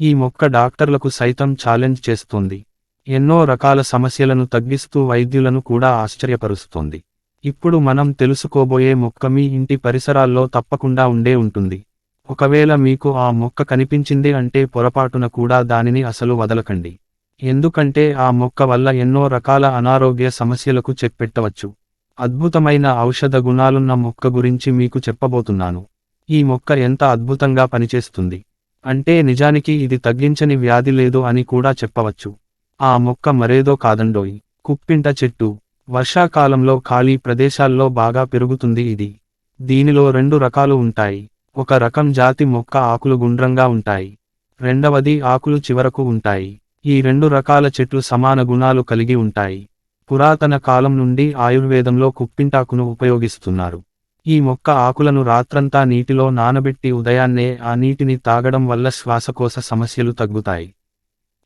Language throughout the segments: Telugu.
ఈ మొక్క డాక్టర్లకు సైతం ఛాలెంజ్ చేస్తోంది. ఎన్నో రకాల సమస్యలను తగ్గిస్తూ వైద్యులను కూడా ఆశ్చర్యపరుస్తోంది. ఇప్పుడు మనం తెలుసుకోబోయే మొక్క మీ ఇంటి పరిసరాల్లో తప్పకుండా ఉండే ఉంటుంది. ఒకవేళ మీకు ఆ మొక్క కనిపించింది అంటే పొరపాటున కూడా దానిని అసలు వదలకండి. ఎందుకంటే ఆ మొక్క వల్ల ఎన్నో రకాల అనారోగ్య సమస్యలకు చెక్ పెట్టవచ్చు అద్భుతమైన ఔషధ గుణాలున్న మొక్క గురించి మీకు చెప్పబోతున్నాను. ఈ మొక్క ఎంత అద్భుతంగా పనిచేస్తుంది. అంటే నిజానికి ఇది తగ్గించని వ్యాధి లేదు అని కూడా చెప్పవచ్చు. ఆ మొక్క మరేదో కాదండోయ్. కుప్పింట చెట్టు. వర్షాకాలంలో ఖాళీ ప్రదేశాల్లో బాగా పెరుగుతుంది ఇది. దీనిలో రెండు రకాలు ఉంటాయి. ఒక రకం జాతి మొక్క ఆకులు గుండ్రంగా ఉంటాయి. రెండవది ఆకులు చివరకు ఉంటాయి. ఈ రెండు రకాల చెట్లు సమాన గుణాలు కలిగి ఉంటాయి. పురాతన కాలం నుండి ఆయుర్వేదంలో కుప్పింటాకును ఉపయోగిస్తున్నారు. ఈ మొక్క ఆకులను రాత్రంతా నీటిలో నానబెట్టి ఉదయాన్నే ఆ నీటిని తాగడం వల్ల శ్వాసకోశ సమస్యలు తగ్గుతాయి.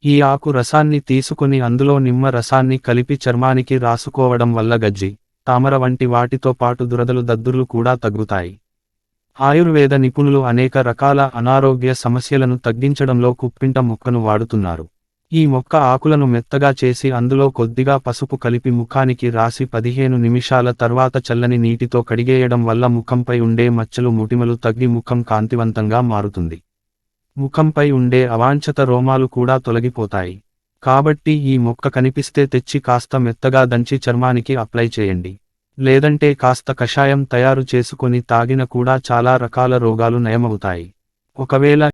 ఈ ఆకు రసాన్ని తీసుకుని అందులో నిమ్మ రసాన్ని కలిపి చర్మానికి రాసుకోవడం వల్ల గజ్జి తామర వంటి వాటితో పాటు దురదలు దద్దుర్లు కూడా తగ్గుతాయి. ఆయుర్వేద నిపుణులు అనేక రకాల అనారోగ్య సమస్యలను తగ్గించడంలో కుప్పింట మొక్కను వాడుతున్నారు. ఈ మొక్క ఆకులను మెత్తగా చేసి అందులో కొద్దిగా పసుపు కలిపి ముఖానికి రాసి పదిహేను నిమిషాల తర్వాత చల్లని నీటితో కడిగేయడం వల్ల ముఖంపై ఉండే మచ్చలు ముటిమలు తగ్గి ముఖం కాంతివంతంగా మారుతుంది. ముఖంపై ఉండే అవాంఛత రోమాలు కూడా తొలగిపోతాయి. కాబట్టి ఈ మొక్క కనిపిస్తే తెచ్చి కాస్త మెత్తగా దంచి చర్మానికి అప్లై చేయండి. లేదంటే కాస్త కషాయం తయారు చేసుకొని తాగిన కూడా చాలా రకాల రోగాలు నయమవుతాయి. ఒకవేళ